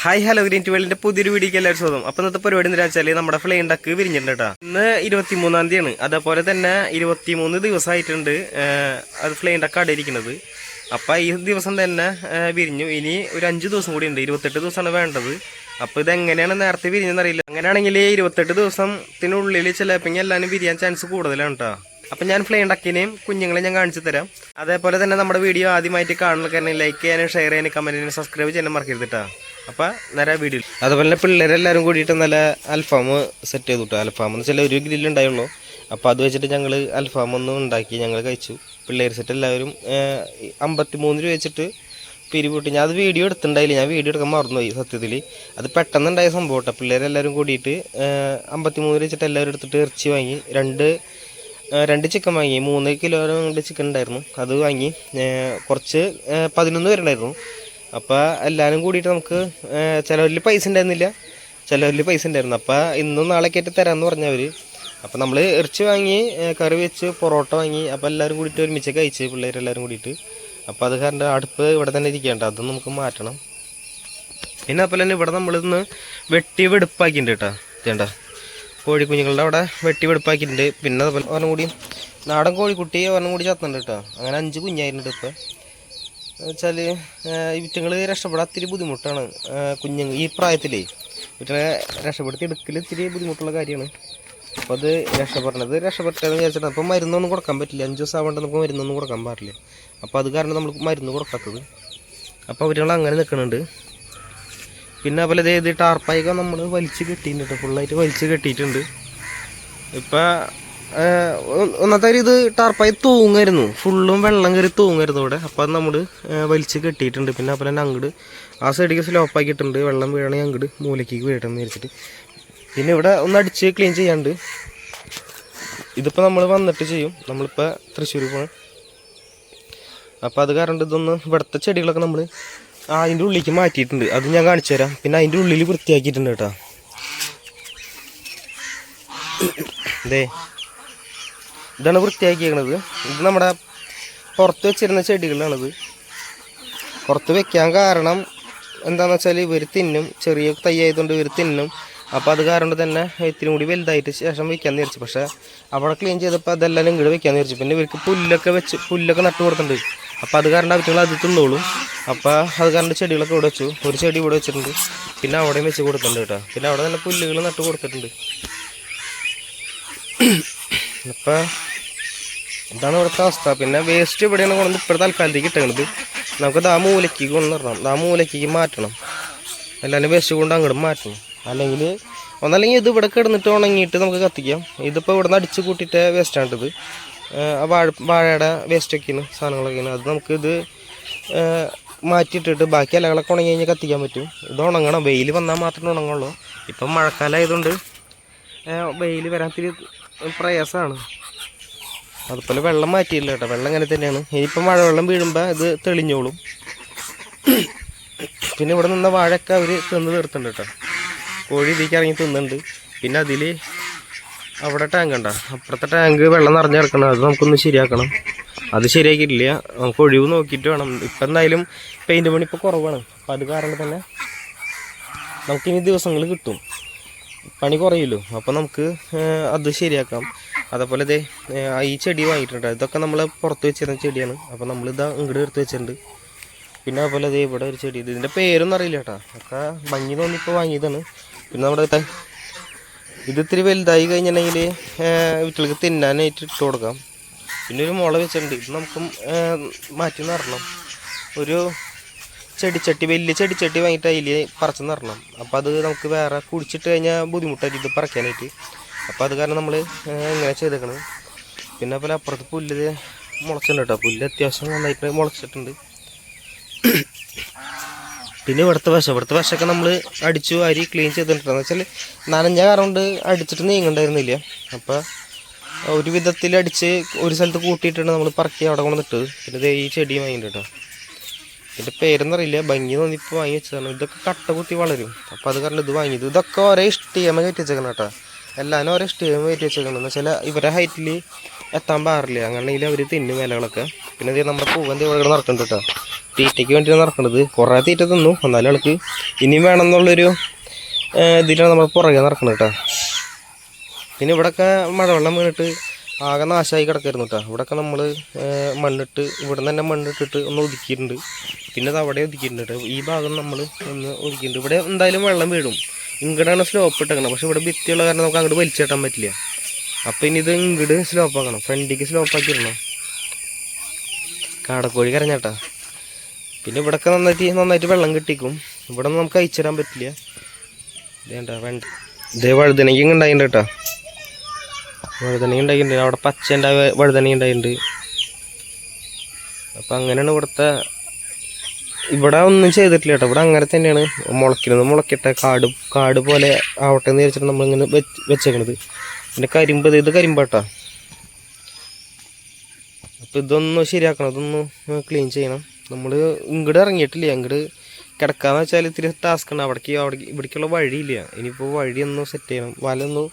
Hi hello green ട്വൽവിന്റെ പുതിയൊരു വീഡിയോക്ക് എല്ലാവരും സ്വന്തം അപ്പൊ ഇന്നത്തെ പരിപാടി എന്താ വെച്ചാൽ നമ്മുടെ ഫ്ലെയിൻ ഡക്ക് വിരിഞ്ഞിട്ടുണ്ട് കേട്ടോ ഇന്ന് ഇരുപത്തിമൂന്നാം തീയതിയാണ്. അതേപോലെ തന്നെ ഇരുപത്തിമൂന്ന് ദിവസമായിട്ടുണ്ട് അത് ഫ്ലെയിൻ ഡക്ക് അടയിരിക്കുന്നത് അപ്പൊ ഈ ദിവസം തന്നെ വിരിഞ്ഞു. ഇനി ഒരു അഞ്ച് ദിവസം കൂടി ഉണ്ട്. ഇരുപത്തെട്ട് ദിവസമാണ് വേണ്ടത്. അപ്പൊ ഇത് എങ്ങനെയാണ് നേരത്തെ വിരിഞ്ഞെന്നറിയില്ല അങ്ങനെയാണെങ്കിൽ ഇരുപത്തെട്ട് ദിവസത്തിനുള്ളിൽ ചിലപ്പോൾ എല്ലാവരും വിരിയാൻ ചാൻസ് കൂടുതലാണ് കേട്ടോ അപ്പൊ ഞാൻ ഫ്ലെയിൻ ഡക്കിനെയും കുഞ്ഞുങ്ങളെ ഞാൻ കാണിച്ചു തരാം. അതേപോലെ തന്നെ നമ്മുടെ വീഡിയോ ആദ്യമായിട്ട് കാണുന്ന ലൈക്ക് ചെയ്യാനും ഷെയർ ചെയ്യാനും കമന്റ് ചെയ്യാനും സബ്സ്ക്രൈബ് ചെയ്യാനും മറക്കരുത് കേട്ടോ അപ്പൊ നേരെ വീഡിയോ അതുപോലെ തന്നെ പിള്ളേരെല്ലാവരും കൂടിയിട്ട് നല്ല അൽഫാം സെറ്റ് ചെയ്തു കേട്ടോ അൽഫാം എന്ന് വെച്ചാൽ ഒരു ഗ്രില്ല് ഉണ്ടായുള്ളൂ. അപ്പോൾ അത് വെച്ചിട്ട് ഞങ്ങൾ അൽഫാം ഒന്ന് ഉണ്ടാക്കി ഞങ്ങൾ കഴിച്ചു. പിള്ളേർ സെറ്റ് എല്ലാവരും അമ്പത്തി മൂന്ന് രൂപ വെച്ചിട്ട് പിരിവിട്ട് ഞാൻ അത് വീഡിയോ എടുത്തിട്ടുണ്ടായില്ല ഞാൻ വീഡിയോ എടുക്കാൻ മറന്നുപോയി സത്യത്തിൽ അത് പെട്ടെന്ന് ഉണ്ടായ സംഭവം കേട്ടോ പിള്ളേരെല്ലാവരും കൂടിയിട്ട് അമ്പത്തി മൂന്ന് വെച്ചിട്ട് എല്ലാവരും എടുത്തിട്ട് ഇറച്ചി വാങ്ങി. രണ്ട് രണ്ട് ചിക്കൻ വാങ്ങി. മൂന്ന് കിലോ ചിക്കൻ ഉണ്ടായിരുന്നു. അത് വാങ്ങി. കുറച്ച് പതിനൊന്ന് പേരുണ്ടായിരുന്നു. അപ്പോൾ എല്ലാവരും കൂടിയിട്ട് നമുക്ക് ചിലവരിൽ പൈസ ഉണ്ടായിരുന്നില്ല ചിലവരിൽ പൈസ ഉണ്ടായിരുന്നു അപ്പോൾ ഇന്നും നാളേക്ക് ആയിട്ട് തരാമെന്ന് പറഞ്ഞവർ അപ്പോൾ നമ്മൾ ഇറച്ചി വാങ്ങി കറി വെച്ച് പൊറോട്ട വാങ്ങി അപ്പോൾ എല്ലാവരും കൂടിയിട്ട് ഒരുമിച്ച് കഴിച്ച് പിള്ളേരെല്ലാവരും കൂടിയിട്ട്. അപ്പോൾ അത് കാരണം അടുപ്പ് ഇവിടെ തന്നെ ഇരിക്കേണ്ട അത് നമുക്ക് മാറ്റണം. പിന്നെ അപ്പോൾ തന്നെ ഇവിടെ നമ്മളിന്ന് വെട്ടി വെടുപ്പാക്കിയിട്ടുണ്ട് കേട്ടോ. ചേട്ടാ കോഴിക്കുഞ്ഞുങ്ങളുടെ അവിടെ വെട്ടി വെടുപ്പാക്കിയിട്ടുണ്ട്. പിന്നെ അതുപോലെ ഒരെണ്ണം കൂടി നാടൻ കോഴിക്കുട്ടി ഒരെണ്ണം കൂടി ചത്തുണ്ട് കേട്ടോ. അങ്ങനെ അഞ്ച് കുഞ്ഞായിട്ടുണ്ട് ഇപ്പം. വെച്ചാൽ ഇവറ്റങ്ങൾ രക്ഷപ്പെടാൻ ഇത്തിരി ബുദ്ധിമുട്ടാണ്. കുഞ്ഞുങ്ങൾ ഈ പ്രായത്തിലേ വിറ്റങ്ങളെ രക്ഷപ്പെടുത്തി എടുക്കൽ ഇത്തിരി ബുദ്ധിമുട്ടുള്ള കാര്യമാണ്. അപ്പോൾ അത് രക്ഷപ്പെടണത് രക്ഷപ്പെട്ടതെന്ന് വിചാരിച്ചിട്ട് അപ്പോൾ മരുന്നൊന്നും കൊടുക്കാൻ പറ്റില്ല. അഞ്ച് ദിവസം ആവേണ്ട നമുക്ക് മരുന്നൊന്നും കൊടുക്കാൻ പാടില്ല. അപ്പോൾ അത് കാരണം നമ്മൾ മരുന്ന് കൊടുക്കാത്തത്. അപ്പോൾ അവരുകൾ അങ്ങനെ നിൽക്കുന്നുണ്ട്. പിന്നെ അതുപോലെ ഇത് ടാർപ്പായൊക്കെ നമ്മൾ വലിച്ച് കെട്ടിയിട്ടുണ്ട്. ഫുള്ളായിട്ട് വലിച്ച് കെട്ടിയിട്ടുണ്ട്. ഇപ്പം ഒന്നാമത്തെ ഇത് ടാർപ്പായി തൂങ്ങായിരുന്നു. ഫുള്ളും വെള്ളം കയറി തൂങ്ങായിരുന്നു ഇവിടെ അപ്പം അത് നമ്മൾ വലിച്ച് കെട്ടിയിട്ടുണ്ട്. പിന്നെ അതുപോലെ തന്നെ അങ്ങോട്ട് ആ സൈഡിലേക്ക് സ്ലോപ്പാക്കിയിട്ടുണ്ട് വെള്ളം വീഴണേ അങ്ങോട്ട് മൂലയ്ക്ക് വീഴണമെന്ന് വിചാരിച്ചിട്ട്. പിന്നെ ഇവിടെ ഒന്ന് അടിച്ച് ക്ലീൻ ചെയ്യാണ്ട് ഇതിപ്പോൾ നമ്മൾ വന്നിട്ട് ചെയ്യും. നമ്മളിപ്പോൾ തൃശ്ശൂർ പോകണം അപ്പോൾ അത് കാരണം ഇതൊന്ന് ഇവിടുത്തെ ചെടികളൊക്കെ നമ്മൾ അതിന്റെ ഉള്ളിലേക്ക് മാറ്റിയിട്ടുണ്ട്. അത് ഞാൻ കാണിച്ചു തരാം. പിന്നെ അതിന്റെ ഉള്ളിൽ വൃത്തിയാക്കിയിട്ടുണ്ട് കേട്ടോ. ഇതേ ഇതാണ് വൃത്തിയാക്കിയേക്കണത്. ഇത് നമ്മുടെ പുറത്ത് വെച്ചിരുന്ന ചെടികളാണിത് പുറത്ത് വെക്കാൻ കാരണം എന്താണെന്ന് വെച്ചാൽ ഇവർ തിന്നും. ചെറിയ തൈ ആയതുകൊണ്ട് ഇവർ തിന്നും. അപ്പോൾ അത് കാരണം തന്നെ ഇത്തിരി കൂടി വലുതായിട്ട് ശേഷം വെക്കാന്ന് വിചാരിച്ചു. പക്ഷേ അവിടെ ക്ലീൻ ചെയ്തപ്പോൾ അതെല്ലാം ഇങ്ങോട്ട് വെക്കാമെന്ന് വിചാരിച്ചു. പിന്നെ ഇവർക്ക് പുല്ലൊക്കെ വെച്ച് പുല്ലൊക്കെ നട്ടു കൊടുത്തിട്ടുണ്ട്. അപ്പോൾ അത് കാരണം അവറ്റുകൾ അത് തിന്നോളും. അപ്പോൾ അത് കാരണം ചെടികളൊക്കെ ഇവിടെ വെച്ചു. ഒരു ചെടി ഇവിടെ വെച്ചിട്ടുണ്ട്. പിന്നെ അവിടെയും വെച്ച് കൊടുത്തിട്ടുണ്ട് കേട്ടോ. പിന്നെ അവിടെ നല്ല പുല്ലുകൾ നട്ട് കൊടുത്തിട്ടുണ്ട്. അപ്പം ഇതാണ് ഇവിടുത്തെ അവസ്ഥ? പിന്നെ വേസ്റ്റ് ഇവിടെയാണ് കൊണ്ടുവന്ന് ഇപ്പോഴത്തെ തൽക്കാലത്തേക്ക് ഇട്ടേണ്ടത് നമുക്ക് ദാ മൂലയ്ക്ക് കൊണ്ടുവരണം ദാ മൂലയ്ക്ക് മാറ്റണം. എല്ലാവരും വേസ്റ്റ് കൊണ്ട് അങ്ങോട്ട് മാറ്റണം. അല്ലെങ്കിൽ ഒന്നല്ലെങ്കിൽ ഇത് ഇവിടെ കിടന്നിട്ട് ഉണങ്ങിയിട്ട് നമുക്ക് കത്തിക്കാം. ഇതിപ്പോൾ ഇവിടെ നിന്ന് അടിച്ച് കൂട്ടിയിട്ട് വേസ്റ്റാണിത് വാഴ വാഴയുടെ വേസ്റ്റൊക്കെയാണ് സാധനങ്ങളൊക്കെയാണ് അത് നമുക്കിത് മാറ്റിയിട്ടിട്ട് ബാക്കി ഇലകളൊക്കെ ഉണങ്ങി കഴിഞ്ഞാൽ കത്തിക്കാൻ പറ്റും. ഇത് ഉണങ്ങണം. വെയിൽ വന്നാൽ മാത്രമേ ഉണങ്ങുള്ളൂ. ഇപ്പം മഴക്കാലം ആയതുകൊണ്ട് വെയിൽ വരാൻ ഇത്തിരി പ്രയാസമാണ് അതുപോലെ വെള്ളം മാറ്റിയില്ല കേട്ടോ. വെള്ളം അങ്ങനെ തന്നെയാണ്. ഇനിയിപ്പോൾ മഴവെള്ളം വീഴുമ്പോൾ ഇത് തെളിഞ്ഞോളും. പിന്നെ ഇവിടെ നിന്ന വാഴയൊക്കെ അവർ തിന്ന് തീർത്തുണ്ട് കേട്ടോ. കോഴി ഇതിലേക്ക് ഇറങ്ങി തിന്നുന്നുണ്ട്. പിന്നെ അതിൽ അവിടെ ടാങ്ക് ഉണ്ടോ? അപ്പുറത്തെ ടാങ്ക് വെള്ളം നിറഞ്ഞു കിടക്കണം. അത് നമുക്കൊന്ന് ശരിയാക്കണം. അത് ശരിയാക്കിയിട്ടില്ല. നമുക്ക് ഒഴിവ് നോക്കിയിട്ട് വേണം. ഇപ്പം എന്തായാലും പെയിന്റ് പണി ഇപ്പോൾ കുറവാണ്. അപ്പം അത് കാരണം തന്നെ നമുക്കിനി ദിവസങ്ങൾ കിട്ടും. പണി കുറയുമല്ലോ. അപ്പോൾ നമുക്ക് അത് ശരിയാക്കാം. അതേപോലെ ഇതേ ഈ ചെടി വാങ്ങിയിട്ടുണ്ട്. ഇതൊക്കെ നമ്മൾ പുറത്ത് വെച്ചിരുന്ന ചെടിയാണ്. അപ്പോൾ ഇതാ ഇങ്ങോട്ട് എടുത്ത് വെച്ചിട്ടുണ്ട്. പിന്നെ അതുപോലെ ഇതേ ഇവിടെ ഒരു ചെടി ഇത് ഇതിന്റെ പേരൊന്നും അറിയില്ല കേട്ടോ. ഒക്കെ ഭംഗി തോന്നിപ്പോൾ വാങ്ങിയതാണ്. പിന്നെ നമ്മുടെ ഇത് ഇത്തിരി വലുതായി കഴിഞ്ഞിട്ടുണ്ടെങ്കിൽ വീട്ടിലേക്ക് തിന്നാനായിട്ട് ഇട്ട് കൊടുക്കാം. പിന്നെ ഒരു മുള വെച്ചിട്ടുണ്ട്. ഇത് നമുക്ക് മാറ്റി നടണം. ഒരു ചെടിച്ചട്ടി വലിയ ചെടിച്ചട്ടി വാങ്ങിയിട്ട് അതിൽ പറിച്ച് നിറണം അപ്പോൾ അത് നമുക്ക് വേറെ കുടിച്ചിട്ട് കഴിഞ്ഞാൽ ബുദ്ധിമുട്ടായിട്ട് ഇത് പറിക്കാനായിട്ട്. അപ്പോൾ അത് കാരണം നമ്മൾ ഇങ്ങനെ ചെയ്തേക്കണത് പിന്നെ പോലെ അപ്പുറത്ത് പുല്ല് മുളച്ചിട്ടുണ്ട് കേട്ടോ. പുല്ല് അത്യാവശ്യം നന്നായിട്ട് മുളച്ചിട്ടുണ്ട്. പിന്നെ ഇവിടുത്തെ വശം ഇവിടുത്തെ വശമൊക്കെ നമ്മൾ അടിച്ചു അരി ക്ലീൻ ചെയ്തിട്ടുണ്ടെന്ന് വെച്ചാൽ നനഞ്ഞ കാരണം കൊണ്ട് അടിച്ചിട്ട് നീങ്ങണ്ടായിരുന്നില്ല. അപ്പോൾ ഒരു വിധത്തിൽ അടിച്ച് ഒരു സ്ഥലത്ത് കൂട്ടിയിട്ടാണ് നമ്മൾ പറക്കി അവിടെ കൊണ്ടിട്ടത് പിന്നെ ഈ ചെടി വാങ്ങിയിട്ട് കേട്ടോ. ഇതിന്റെ പേരെന്നറിയില്ല. ഭംഗി തോന്നിപ്പോൾ വാങ്ങി വെച്ചതാണ്. ഇതൊക്കെ കട്ട കുത്തി വളരും. അപ്പോൾ അത് കാരണം ഇത് വാങ്ങിയത് ഇതൊക്കെ ഒരേ ഇഷ്ടീമ കയറ്റി വെച്ചേക്കണം കേട്ടോ. എല്ലാവരും ഓരോ ഇഷ്ടീമ കയറ്റി വെച്ചേക്കണം. എന്ന് വെച്ചാൽ ഇവരെ ഹൈറ്റിൽ എത്താൻ പാടില്ല. അങ്ങനെയെങ്കിൽ അവർ തിന്നും ഇലകളൊക്കെ പിന്നെ ഇത് നമ്മുടെ പൂവൻ ഇവിടെ നടക്കുന്നുണ്ട് കേട്ടോ. തീറ്റയ്ക്ക് വേണ്ടിയാണ് നടക്കുന്നത് കുറേ തീറ്റ തിന്നു. എന്നാലും ആൾക്ക് ഇനിയും വേണം എന്നുള്ളൊരു ഇതിലാണ് നമ്മൾ പുറകെ നടക്കുന്നത് കേട്ടോ. പിന്നെ ഇവിടെയൊക്കെ മഴവെള്ളം വീണിട്ട് ആകെ നാശമായി കിടക്കായിരുന്നു കേട്ടോ ഇവിടെയൊക്കെ നമ്മൾ മണ്ണിട്ട് ഇവിടെ തന്നെ മണ്ണിട്ടിട്ട് ഒന്ന് ഒതുക്കിയിട്ടുണ്ട്. പിന്നെ അത് അവിടെ ഒതുക്കിയിട്ടുണ്ട് ഈ ഭാഗം നമ്മൾ ഒന്ന് ഒതുക്കിയിട്ടുണ്ട്. ഇവിടെ എന്തായാലും വെള്ളം വീഴും. ഇങ്ങടാണ് സ്ലോപ്പ് ഇട്ടേക്കണം പക്ഷെ ഇവിടെ ഭിത്തിയുള്ള കാരണം നമുക്ക് അങ്ങോട്ട് വലിച്ചേട്ടാൻ പറ്റില്ല. അപ്പം ഇനി ഇത് ഇങ്ങട് സ്ലോപ്പ് ആക്കണം. ഫ്രണ്ടിക്ക് സ്ലോപ്പ് ആക്കി ഇടണം. കാടക്കോഴി കരഞ്ഞാട്ടാ. പിന്നെ ഇവിടെയൊക്കെ നന്നായിട്ട് നന്നായിട്ട് വെള്ളം കിട്ടിക്കും. ഇവിടെ നമുക്ക് അയച്ചു തരാൻ പറ്റില്ല. ഇതേണ്ട വേണ്ട. ഇതേ വഴുതനയ്ക്ക് ഉണ്ടായിട്ടുണ്ട് കേട്ടോ വഴുതനങ്ങ ഉണ്ടായിട്ടുണ്ട് അവിടെ പച്ച ഉണ്ടായ വഴുതനങ്ങ ഉണ്ടായിട്ടുണ്ട്. അപ്പം അങ്ങനെയാണ് ഇവിടുത്തെ ഇവിടെ ഒന്നും ചെയ്തിട്ടില്ല കേട്ടോ. ഇവിടെ അങ്ങനെ തന്നെയാണ്. മുളയ്ക്കുന്നത് മുളയ്ക്കട്ടെ കാട് കാട് പോലെ ആവട്ടെ എന്ന് വിചാരിച്ചിട്ട് നമ്മളിങ്ങനെ വെച്ച് വെച്ചേക്കണത്. പിന്നെ കരിമ്പ് ഇത് കരിമ്പാട്ടാ അപ്പം ഇതൊന്ന് ശരിയാക്കണം. ഇതൊന്ന് ക്ലീൻ ചെയ്യണം. നമ്മൾ ഇങ്ങോട്ട് ഇറങ്ങിയിട്ടില്ല. ഇങ്ങോട്ട് കിടക്കാന്ന് വെച്ചാൽ ഇത്തിരി ടാസ്ക് ഉണ്ട്. അവിടേക്ക് അവിടെ ഇവിടേക്കുള്ള വഴിയില്ല. ഇനിയിപ്പോൾ വഴി ഒന്ന് സെറ്റ് ചെയ്യണം. വല ഒന്ന്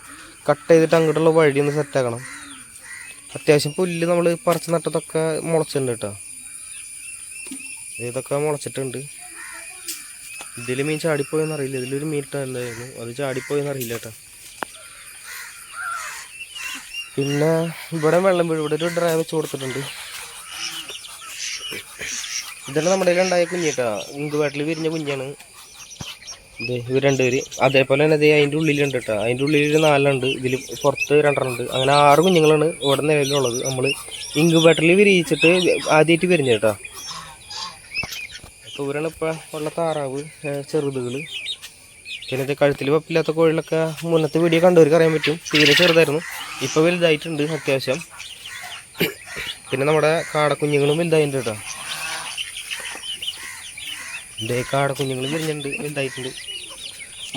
കട്ട് ചെയ്തിട്ട് അങ്ങോട്ടുള്ള വഴി ഒന്ന് സെറ്റ് ആക്കണം. അത്യാവശ്യം പുല്ല് നമ്മൾ പറിച്ച് നട്ടതൊക്കെ മുളച്ചിട്ടുണ്ട് കേട്ടോ. ഇതൊക്കെ മുളച്ചിട്ടുണ്ട്. ഇതിൽ മീൻ ചാടിപ്പോയെന്ന് അറിയില്ല. ഇതിലൊരു മീൻ ഇട്ടായിരുന്നു അത് ചാടിപ്പോയെന്ന് അറിയില്ല കേട്ടോ. പിന്നെ ഇവിടെ വെള്ളം വീഴും. ഇവിടെ ഒരു ഡ്രൈവ് വെച്ച് കൊടുത്തിട്ടുണ്ട്. ഇതെല്ലാം നമ്മുടെ കയ്യിലുണ്ടായ കുഞ്ഞിട്ടാ ഇങ്കുവാട്ടിൽ വിരിഞ്ഞ കുഞ്ഞാണ്. ഇത് ഇവർ രണ്ടുപേര്. അതേപോലെ തന്നെ ദേ അതിന്റെ ഉള്ളിലുണ്ട് കേട്ടോ അതിന്റെ ഉള്ളിൽ ഒരു നാലെണ്ണുണ്ട് ഇതിൽ പുറത്ത് രണ്ടെണ്ണം ഉണ്ട് അങ്ങനെ ആറ് കുഞ്ഞുങ്ങളാണ് ഇവിടെ നിലവിലുള്ളത്. നമ്മൾ ഇങ്കുബാട്ടിൽ വിരിയിച്ചിട്ട് ആദ്യമായിട്ട് വരുന്നത് കേട്ടോ അപ്പോൾ ഇവരാണ് ഇപ്പോൾ ഉള്ള താറാവ് ചെറുതുകൾ പിന്നെ ഇത് കഴുത്തിൽ വെപ്പില്ലാത്ത കോഴികളൊക്കെ മുന്നത്തെ വീഡിയോ കണ്ടവർക്ക് അറിയാൻ പറ്റും. തീരെ ചെറുതായിരുന്നു. ഇപ്പോൾ വലുതായിട്ടുണ്ട് അത്യാവശ്യം. പിന്നെ നമ്മുടെ കാടക്കുഞ്ഞുങ്ങളും വലുതായിട്ടുണ്ട് കേട്ടോ എന്റെ കാടക്കുഞ്ഞുങ്ങൾ വരുന്നുണ്ട് വലുതായിട്ടുണ്ട്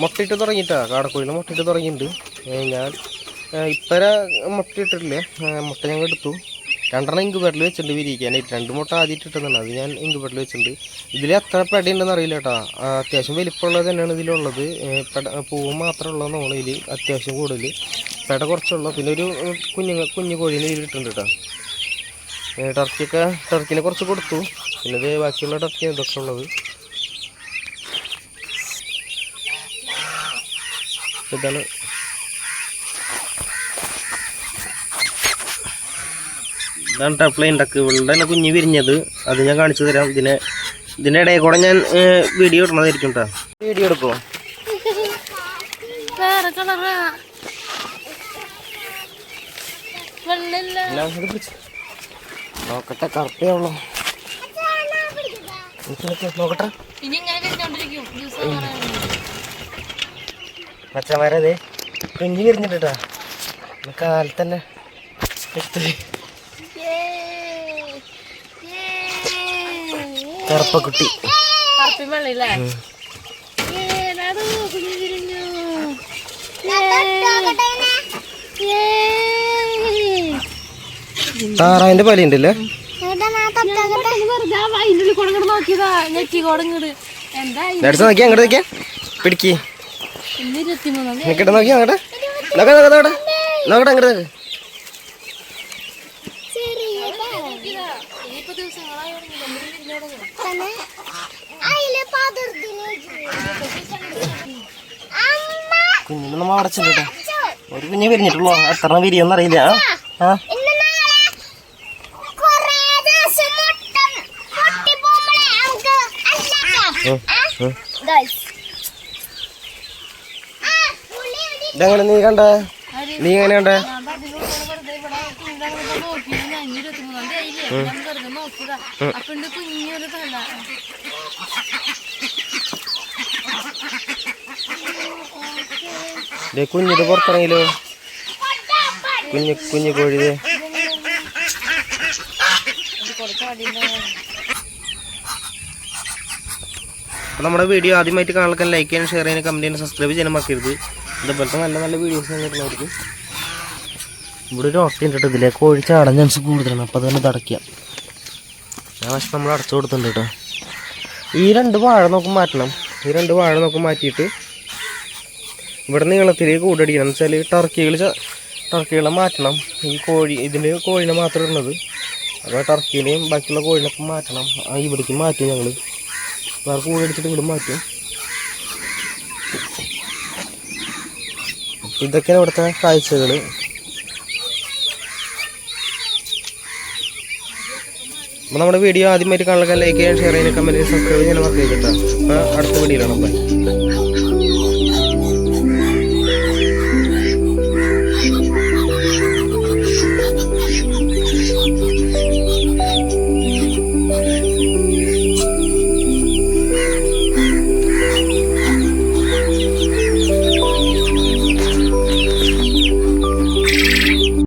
മുട്ടയിട്ട് തുടങ്ങിയിട്ടാ കാടക്കോഴിനെ മുട്ടയിട്ട് തുടങ്ങിയിട്ടുണ്ട്. ഞാൻ ഇപ്പര മുട്ട ഇട്ടിട്ടില്ല മുട്ട ഞങ്ങൾ എടുത്തു. രണ്ടെണ്ണം ഇങ്കുബേട്ടിൽ വെച്ചിട്ടുണ്ട് വിരിയിക്കാനായിട്ട്. രണ്ട് മുട്ട ആദ്യമായിട്ട് ഇട്ടതാണ് അത് ഞാൻ ഇങ്കുബേട്ടിൽ വെച്ചിട്ടുണ്ട്. ഇതിൽ എത്ര പെടി ഉണ്ടെന്ന് അറിയില്ല കേട്ടോ അത്യാവശ്യം വലിപ്പമുള്ളത് തന്നെയാണ് ഇതിലുള്ളത്. പൂവ് മാത്രമേ ഉള്ളതെന്നാണ് ഇതിൽ അത്യാവശ്യം കൂടുതൽ. പെട കുറച്ചുള്ള. പിന്നെ ഒരു കുഞ്ഞു കുഞ്ഞു കോഴീനെ ഇട്ടിട്ടുണ്ട് കേട്ടോ ടർക്കിയൊക്കെ ടർക്കിനെ കുറച്ച് കൊടുത്തു. പിന്നെ ബാക്കിയുള്ള ടർക്കി ഇതൊക്കെ ഉള്ളത്. ഇതാണ്. ഇതാണ് ടപ്ലൈൻ ഉണ്ടാക്കുക. ഇവളുടെ തന്നെ കുഞ്ഞ് വിരിഞ്ഞത്. അത് ഞാൻ കാണിച്ചു തരാം. ഇതിനെ ഇതിന്റെ ഇടയിൽ കൂടെ ഞാൻ വീഡിയോ ഇടണതായിരിക്കും കേട്ടോ വീഡിയോ എടുക്കുമോ വേറെ കളറാ. നോക്കട്ടെ കറുപ്പേ ഉള്ളൂ. നിക്ക് നിക്ക്, നോക്കട്ടെ ഇനി ഇങ്ങനെ വിരിഞ്ഞോണ്ടിരിക്കും ദിവസം പച്ചമരതേ കുഞ്ഞ് വിരിഞ്ഞിട്ട് കേട്ടോ കാലത്ത് തന്നെ കറുപ്പക്കുട്ടി. താറാവിന്റെ പല ഉണ്ടല്ലേ നോക്കിയതാ. നെറ്റി കൊടങ്ങട് എന്താ നോക്കിയാ അങ്ങോട്ട് നോക്കിയാ. പിടിക്ക്. നിക്കട്ടെ നോക്കിയാ നോക്കട്ടെ നോക്കട്ടെ നോക്കാം നോക്കട്ടെ നോക്കട്ടെ അങ്ങോട്ട് നോക്ക്. കുഞ്ഞിനെ നമ്മ അടച്ചിട്ടോ ഒരു കുഞ്ഞ് വിരിഞ്ഞിട്ടുള്ളൂ. എത്ര വിരിയെന്ന് അറിയില്ല. ആ? ഉം, ഇതെങ്ങനെ നീ കണ്ട? നീ എങ്ങനെ കണ്ട? കുഞ്ഞിത് പുറത്തിറങ്ങിയില്ലോ? കുഞ്ഞ് കുഞ്ഞു കോഴിത് അപ്പോൾ നമ്മുടെ വീഡിയോ ആദ്യമായിട്ട് കാണാൻ ലൈക്ക് ചെയ്യാൻ ഷെയർ ചെയ്യാൻ കമന്റ് ചെയ്യാൻ സബ്സ്ക്രൈബ് ചെയ്യാൻ മറക്കരുത്. ഇതുപോലത്തെ നല്ല നല്ല വീഡിയോസ് കിട്ടുന്നതായിരിക്കും ഇവിടെ ഒരു ഓട്ടം ഉണ്ട് ഇതിലെ കോഴി ചാടാൻ ചാൻസ് കൂടുതലാണ്. അപ്പോൾ തന്നെ തടയ്ക്കാം. ആ വശം നമ്മൾ അടച്ചു കൊടുത്തിട്ടുണ്ട് കേട്ടോ. ഈ രണ്ട് വാഴ നോക്കി മാറ്റണം. ഈ രണ്ട് വാഴ നോക്കി മാറ്റിയിട്ട് ഇവിടെ നീളത്തിൽ കൂടടിക്കണം. എന്ന് വെച്ചാൽ ടർക്കികൾ ടർക്കികളെ മാറ്റണം. ഈ കോഴി ഇതിന്റെ കോഴിനെ മാത്രം ഇടുന്നത് അപ്പോൾ ടർക്കിനെയും ബാക്കിയുള്ള കോഴിനൊക്കെ മാറ്റണം. ഇവിടേക്ക് മാറ്റും ഞങ്ങൾ വേറെ കൂടെ അടിച്ചിട്ട് ഇവിടെ മാറ്റും. ഇതൊക്കെയാണ് ഇവിടുത്തെ കാഴ്ചകൾ അപ്പോൾ നമ്മുടെ വീഡിയോ ആദ്യമായിട്ട് കാണാൻ ലൈക്ക് ചെയ്യാൻ ഷെയർ ചെയ്യാൻ കമന്റ് സബ്സ്ക്രൈബ് ചെയ്യാൻ മറക്കരുത് കേട്ടോ. അപ്പോൾ അടുത്ത വീഡിയോയിലാണ് ബൈ